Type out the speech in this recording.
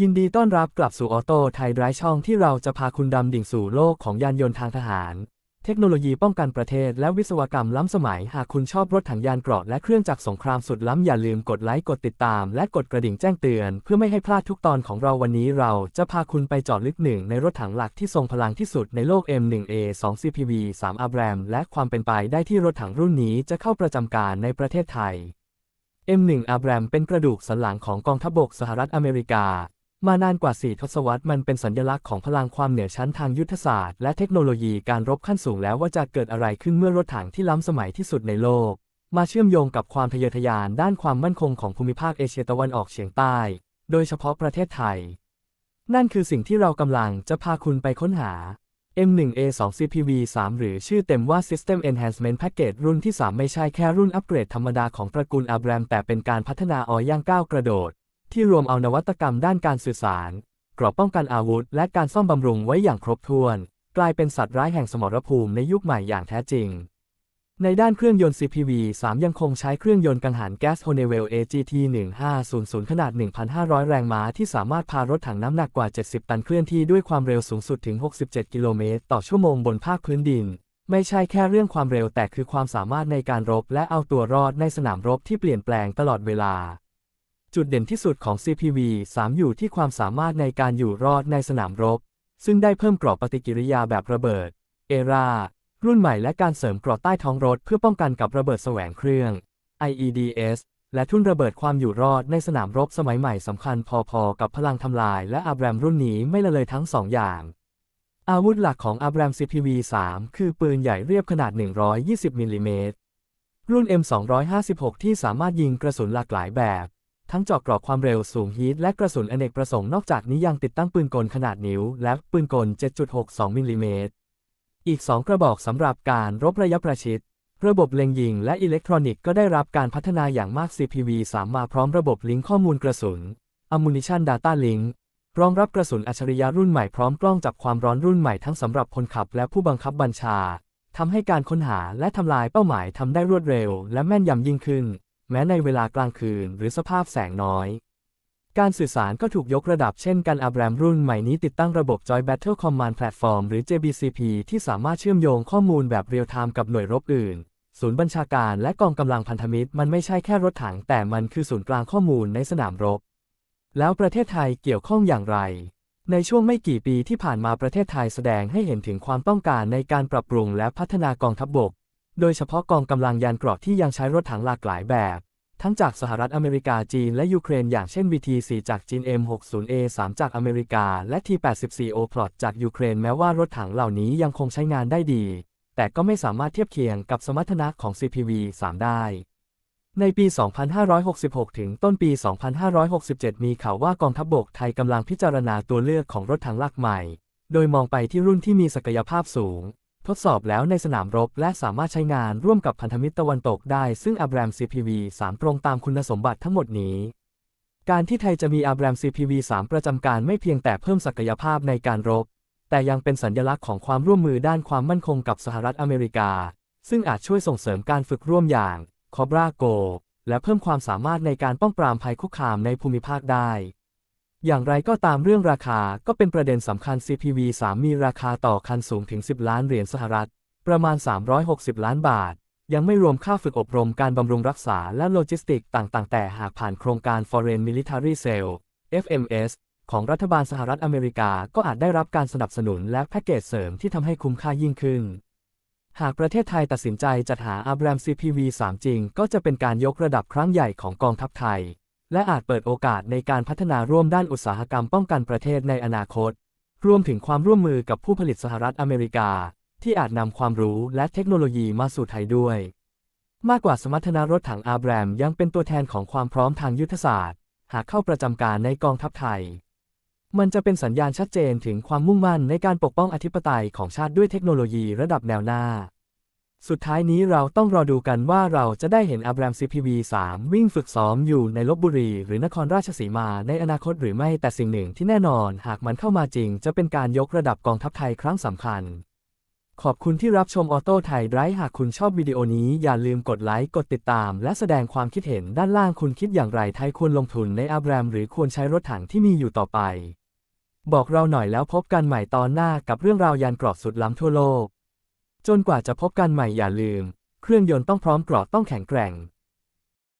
ยินดีต้อนรับกลับสู่ออโต้ไทยไร้ช่องที่เราจะพาคุณดำดิ่งสู่โลกของยานยนต์ทางทหาร เทคโนโลยีป้องกันประเทศและวิศวกรรมล้ำสมัย หากคุณชอบรถถังยานเกราะและเครื่องจักรสงครามสุดล้ำอย่าลืมกดไลค์กดติดตาม และกดกระดิ่งแจ้งเตือน เพื่อไม่ให้พลาดทุกตอนของเราวันนี้เราจะพาคุณไปเจอดลึกหนึ่งในรถถังหลักที่ทรงพลังที่สุดในโลก M1A 2 CPV 3 Abram และความเป็นไปได้ที่รถถังรุ่นนี้จะเข้าประจำการในประเทศไทย M1 Abram เป็นกระดูกสันหลังของกองทัพบกสหรัฐอเมริกา มานานกว่า 4 ทศวรรษมันเป็นสัญลักษณ์ของพลังความเหนือชั้นทางยุทธศาสตร์และเทคโนโลยีการรบขั้นสูงแล้วว่าจะเกิดอะไรขึ้นเมื่อรถถังที่ล้ำสมัยที่สุดในโลก มาเชื่อมโยงกับความทะเยอทะยานด้านความมั่นคงของภูมิภาคเอเชียตะวันออกเฉียงใต้ โดยเฉพาะประเทศไทย นั่นคือสิ่งที่เรากำลังจะพาคุณไปค้นหา M1A2 CPV 3 หรือชื่อเต็มว่า System Enhancement Package รุ่นที่ 3 ไม่ใช่แค่รุ่นอัปเกรดธรรมดาของตระกูล Abram แต่เป็นการพัฒนาออย่างก้าวกระโดด ที่รวมเอานวัตกรรมด้านการสื่อสารกรอบป้องกันอาวุธ และการซ่อมบำรุงไว้อย่างครบถ้วน กลายเป็นสัตว์ร้ายแห่งสมรภูมิในยุคใหม่อย่างแท้จริง ในด้านเครื่องยนต์ CPV 3 ยังคงใช้เครื่องยนต์กังหันแก๊ส Honeywell AGT 1500 ขนาด 1,500 แรงม้าที่สามารถพารถถังน้ำหนักกว่า 70 ตันเคลื่อนที่ด้วยความเร็วสูงสุดถึง 67 กิโลเมตร ต่อชั่วโมงบนภาคพื้นดิน ไม่ใช่แค่เรื่องความเร็วแต่คือความสามารถในการรบและเอาตัวรอดในสนามรบที่เปลี่ยนแปลงตลอดเวลา จุดเด่นที่สุดของ CPV 3 อยู่ที่ความสามารถในการอยู่รอดในสนามรบ ซึ่งได้เพิ่มกรอบปฏิกิริยาแบบระเบิด เอรา รุ่นใหม่และการเสริมกรอบใต้ท้องรถเพื่อป้องกันกับระเบิดแสวงเครื่อง IEDS และทุ่นระเบิดความอยู่รอดในสนามรบสมัยใหม่สำคัญพอๆ กับพลังทำลายและอับแรมรุ่นนี้ไม่ละเลยทั้งสองอย่าง อาวุธหลักของอับแรม CPV 3 คือปืนใหญ่เรียบขนาด 120มิลลิเมตรรุ่น M256 ที่สามารถยิงกระสุนหลากหลายแบบ ทั้งเจาะกรอบความเร็วสูงฮีทและกระสุนอเนกประสงค์นอกจากนี้ยังติดตั้งปืนกลขนาดนิ้ว และปืนกล 7.62 มิลลิเมตร อีก 2 กระบอกสำหรับการรบระยะประชิด ระบบเล็งยิงและอิเล็กทรอนิกส์ก็ได้รับการพัฒนาอย่างมาก CPV 3มาพร้อมระบบลิงก์ข้อมูลกระสุน Ammunition Data Link รองรับกระสุนอัจฉริยะรุ่นใหม่พร้อมกล้องจับความร้อนรุ่นใหม่ทั้งสำหรับคนขับและผู้บังคับบัญชาทำให้การค้นหาและทำลายเป้าหมายทำได้รวดเร็วและแม่นยำยิ่งขึ้น แม้ในเวลากลางคืนหรือสภาพแสงน้อย การสื่อสารก็ถูกยกระดับเช่นกันอับแรมรุ่นใหม่นี้ติดตั้งระบบ Joint Battle Command Platform หรือ JBCP ที่สามารถเชื่อมโยงข้อมูลแบบเรียลไทม์กับหน่วยรบอื่น ศูนย์บัญชาการและกองกำลังพันธมิตร มันไม่ใช่แค่รถถังแต่มันคือศูนย์กลางข้อมูลในสนามรบ แล้วประเทศไทยเกี่ยวข้องอย่างไรในช่วงไม่กี่ปีที่ผ่านมาประเทศไทยแสดงให้เห็นถึงความต้องการในการปรับปรุงและพัฒนากองทัพบบก โดยเฉพาะกองกำลังยานเกราะที่ยังใช้รถถังหลากหลายแบบ ทั้งจากสหรัฐอเมริกาจีนและยูเครนอย่างเช่น VT4 จากจีน M60A3 จากอเมริกา และ T84O Plot จากยูเครนแม้ว่ารถถังเหล่านี้ยังคงใช้งานได้ดี แต่ก็ไม่สามารถเทียบเคียงกับสมรรถนะของ CPV-3 ได้ในปี 2566 ถึงต้นปี 2567 มีข่าวว่ากองทัพบบกไทยกำลังพิจารณาตัวเลือกของรถถังลักใหม่ โดยมองไปที่รุ่นที่มีศักยภาพสูง ทดสอบแล้วในสนามรบและสามารถใช้งานร่วมกับพันธมิตรตะวันตกได้ ซึ่งอับแรม CPV 3 ตรงตามคุณสมบัติทั้งหมดนี้ การที่ไทยจะมีอับแรม CPV 3 ประจำการไม่เพียงแต่เพิ่มศักยภาพในการรบ แต่ยังเป็นสัญลักษณ์ของความร่วมมือด้านความมั่นคงกับสหรัฐอเมริกา ซึ่งอาจช่วยส่งเสริมการฝึกร่วมอย่าง Cobra Go และเพิ่มความสามารถในการป้องปรามภัยคุกคามในภูมิภาคได้ อย่างไรก็ตามเรื่องราคาก็เป็นประเด็นสำคัญ CPV 3 มีราคาต่อคันสูงถึง 10 ล้านเหรียญสหรัฐ ประมาณ 360 ล้านบาท ยังไม่รวมค่าฝึกอบรมการบำรุงรักษาและโลจิสติกต่างๆ แต่หากผ่านโครงการ Foreign Military Sale FMS ของรัฐบาลสหรัฐอเมริกาก็อาจได้รับการสนับสนุนและแพ็กเกจเสริมที่ทำให้คุ้มค่ายิ่งขึ้น หากประเทศไทยตัดสินใจจัดหาอับแรม CPV 3 จริง ก็จะเป็นการยกระดับครั้งใหญ่ของกองทัพไทย และอาจเปิดโอกาสในการพัฒนาร่วมด้านอุตสาหกรรมป้องกันประเทศในอนาคต รวมถึงความร่วมมือกับผู้ผลิตสหรัฐอเมริกา ที่อาจนำความรู้และเทคโนโลยีมาสู่ไทยด้วย มากกว่าสมรรถนะรถถังอาแบรมยังเป็นตัวแทนของความพร้อมทางยุทธศาสตร์ หากเข้าประจำการในกองทัพไทย มันจะเป็นสัญญาณชัดเจนถึงความมุ่งมั่นในการปกป้องอธิปไตยของชาติด้วยเทคโนโลยีระดับแนวหน้า สุดท้ายนี้เราต้องรอดูกันว่าเราจะได้เห็นอับราม CPV 3วิ่งฝึกซ้อมอยู่ในลบบุรี หรือนครราชสีมาในอนาคตหรือไม่แต่สิ่งหนึ่งที่แน่นอน หากมันเข้ามาจริง จะเป็นการยกระดับกองทัพไทยครั้งสำคัญ ขอบคุณที่รับชมออโต้ไทยไร้หากคุณชอบวิดีโอนี้อย่าลืมกดไลค์กดติดตาม และแสดงความคิดเห็นด้านล่างคุณคิดอย่างไรไทยควรลงทุนในอับรามหรือควรใช้รถถังที่มีอยู่ต่อไป บอกเราหน่อยแล้วพบกันใหม่ตอนหน้ากับเรื่องราวยานกราะสุดล้ำทั่วโลก จนกว่าจะพบกันใหม่อย่าลืม เครื่องยนต์ต้องพร้อมกรอบต้องแข็งแกร่ง